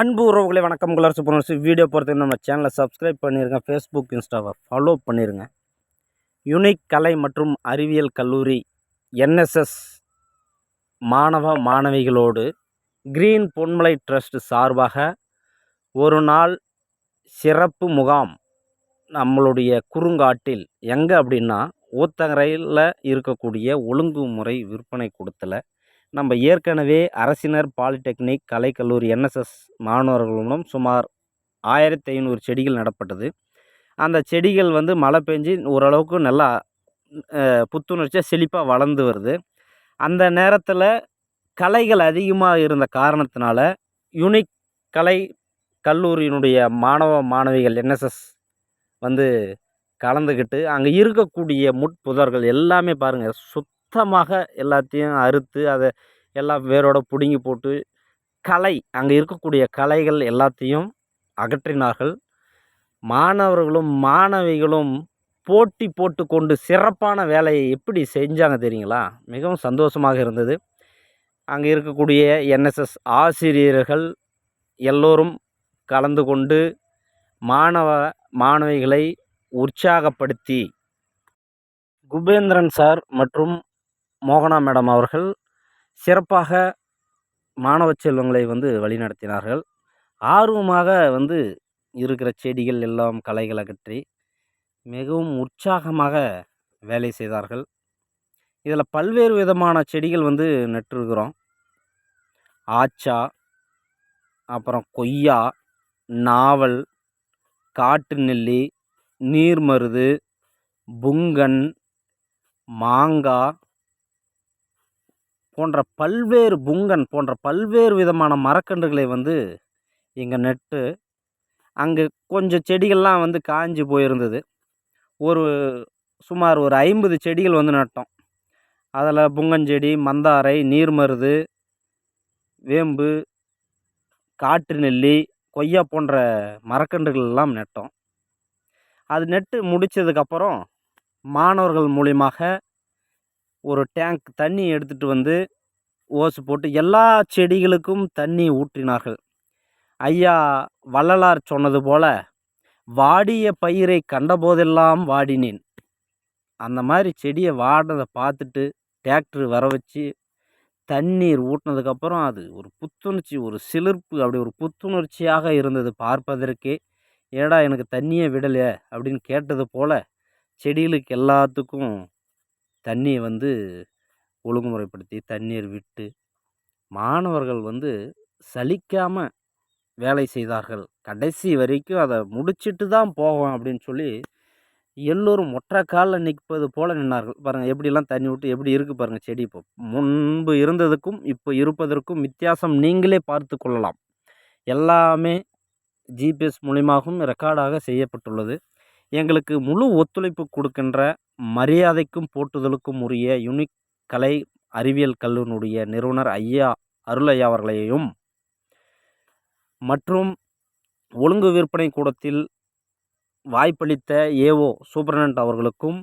அன்பு உறவுகளை வணக்கம். குலரசு புனரசு வீடியோ பொறுத்து நம்ம சேனலை சப்ஸ்கிரைப் பண்ணிடுங்க ஃபேஸ்புக் இன்ஸ்டாவை ஃபாலோ பண்ணிடுங்க யுனிக் கலை மற்றும் அறிவியல் கல்லூரி என்எஸ்எஸ் மாணவ மாணவிகளோடு கிரீன் பொன்மலை ட்ரஸ்ட் சார்பாக ஒரு நாள் சிறப்பு முகாம் நம்மளுடைய குறுங்காட்டில். எங்கே அப்படின்னா ஊத்தங்கரையில் இருக்கக்கூடிய ஒழுங்குமுறை விற்பனை கூடத்தில் நம்ம ஏற்கனவே அரசினர் பாலிடெக்னிக் கலைக்கல்லூரி என்எஸ்எஸ் மாணவர்களுடன் சுமார் ஆயிரத்தி ஐநூறு செடிகள் நடப்பட்டது. அந்த செடிகள் வந்து மழை பெஞ்சு ஓரளவுக்கு நல்லா புத்துணர்ச்சியாக செழிப்பாக வளர்ந்து வருது. அந்த நேரத்தில் கலைகள் அதிகமாக இருந்த காரணத்தினால யுனிக் கலை கல்லூரியினுடைய மாணவ மாணவிகள் என்எஸ்எஸ் வந்து கலந்துக்கிட்டு அங்கே இருக்கக்கூடிய முட்புதர்கள் எல்லாமே பாருங்கள் சுத் சுத்தமாக எல்லாத்தையும் அறுத்து அதை எல்லாம் வேரோட பிடுங்கி போட்டு கலை அங்கே இருக்கக்கூடிய கலைகள் எல்லாத்தையும் அகற்றினார்கள். மாணவர்களும் மாணவிகளும் போட்டி போட்டு கொண்டு சிறப்பான வேலையை எப்படி செஞ்சாங்க தெரியுங்களா? மிகவும் சந்தோஷமாக இருந்தது. அங்கே இருக்கக்கூடிய என்எஸ்எஸ் ஆசிரியர்கள் எல்லோரும் கலந்து கொண்டு மாணவ மாணவிகளை உற்சாகப்படுத்தி குபேந்திரன் சார் மற்றும் மோகனா மேடம் அவர்கள் சிறப்பாக மாணவ செல்வங்களை வந்து வழிநடத்தினார்கள். ஆர்வமாக வந்து இருக்கிற செடிகள் எல்லாம் களைகளை அகற்றி மிகவும் உற்சாகமாக வேலை செய்தார்கள். இதில் பல்வேறு விதமான செடிகள் வந்து நட்டுருக்கிறோம். ஆச்சா அப்புறம் கொய்யா நாவல் காட்டு நெல்லி நீர்மருது புங்கன் மாங்காய் போன்ற பல்வேறு புங்கன் போன்ற பல்வேறு விதமான மரக்கன்றுகளை வந்து இங்கே நட்டு அங்கே கொஞ்சம் செடிகள்லாம் வந்து காஞ்சி போயிருந்தது. ஒரு சுமார் ஒரு ஐம்பது செடிகள் வந்து நட்டோம். அதில் புங்கஞ்செடி மந்தாரை நீர்மருது வேம்பு காட்டு நெல்லி கொய்யா போன்ற மரக்கன்றுகள் எல்லாம் நட்டோம். அது நட்டு முடித்ததுக்கப்புறம் மாணவர்கள் மூலியமாக ஒரு டேங்க் தண்ணி எடுத்துகிட்டு வந்து ஓசு போட்டு எல்லா செடிகளுக்கும் தண்ணி ஊற்றினார்கள். ஐயா வள்ளலார் சொன்னது போல வாடிய பயிரை கண்டபோதெல்லாம் வாடினேன். அந்த மாதிரி செடியை வாடினதை பார்த்துட்டு டிராக்டர் வர வச்சு தண்ணீர் ஊட்டினதுக்கப்புறம் அது ஒரு புத்துணர்ச்சி ஒரு சிலிர்ப்பு அப்படி ஒரு புத்துணர்ச்சியாக இருந்தது பார்ப்பதற்கே. ஏடா எனக்கு தண்ணியே விடலையே? அப்படின்னு கேட்டது போல் செடிகளுக்கு எல்லாத்துக்கும் தண்ணியை வந்து ஒழுங்குமுறைப்படுத்தி தண்ணீர் விட்டு மாணவர்கள் வந்து சலிக்காமல் வேலை செய்தார்கள். கடைசி வரைக்கும் அதை முடிச்சிட்டு தான் போவோம் அப்படின்னு சொல்லி எல்லோரும் ஒற்றை காலில் நிற்பது போல் நின்றார்கள் பாருங்கள் எப்படிலாம் தண்ணி விட்டு எப்படி இருக்குது பாருங்கள் செடி இப்போ. முன்பு இருந்ததுக்கும் இப்போ இருப்பதற்கும் வித்தியாசம் நீங்களே பார்த்து கொள்ளலாம். எல்லாமே ஜிபிஎஸ் மூலியமாகவும் ரெக்கார்டாக செய்யப்பட்டுள்ளது. எங்களுக்கு முழு ஒத்துழைப்பு கொடுக்கின்ற மரியாதைக்கும் போற்றுதலுக்கும் உரிய யுனிக் கலை அறிவியல் கல்லூரியினுடைய நிறுவனர் ஐயா அருளையா அவர்களையும் மற்றும் ஒழுங்கு விற்பனை கூடத்தில் வாய்ப்பளித்த ஏஓ சூப்பரண்ட் அவர்களுக்கும்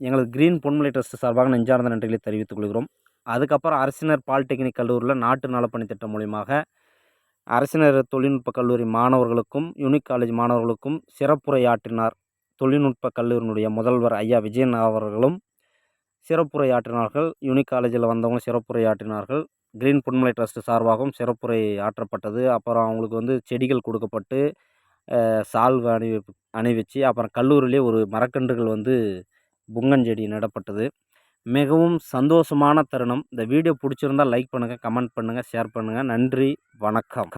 எங்களது கிரீன் பொன்மலை ட்ரஸ்ட் சார்பாக நெஞ்சார்ந்த நன்றிகளை தெரிவித்துக் கொள்கிறோம். அதுக்கப்புறம் அரசினர் பாலிடெக்னிக் கல்லூரியில் நாட்டு நலப்பணி திட்டம் மூலியமாக அரசினர் தொழில்நுட்ப கல்லூரி மாணவர்களுக்கும் யூனிக் காலேஜ் மாணவர்களுக்கும் சிறப்புரையாற்றினார் தொழில்நுட்ப கல்லூரியினுடைய முதல்வர் ஐயா விஜயன் அவர்களும் சிறப்புரையாற்றினார்கள். யூனிக் காலேஜில் வந்தவங்க சிறப்புரையாற்றினார்கள். கிரீன் புன்மலை ட்ரஸ்ட் சார்பாகவும் சிறப்புரை ஆற்றப்பட்டது. அப்புறம் அவங்களுக்கு வந்து செடிகள் கொடுக்கப்பட்டு சால்வு அணி அணிவிச்சு அப்புறம் கல்லூரியிலே ஒரு மரக்கன்றுகள் வந்து புங்கஞ்செடி நடப்பட்டது. மிகவும் சந்தோஷமான தருணம். இந்த வீடியோ பிடிச்சிருந்தால் லைக் பண்ணுங்கள் கமெண்ட் பண்ணுங்கள் ஷேர் பண்ணுங்கள் நன்றி வணக்கம்.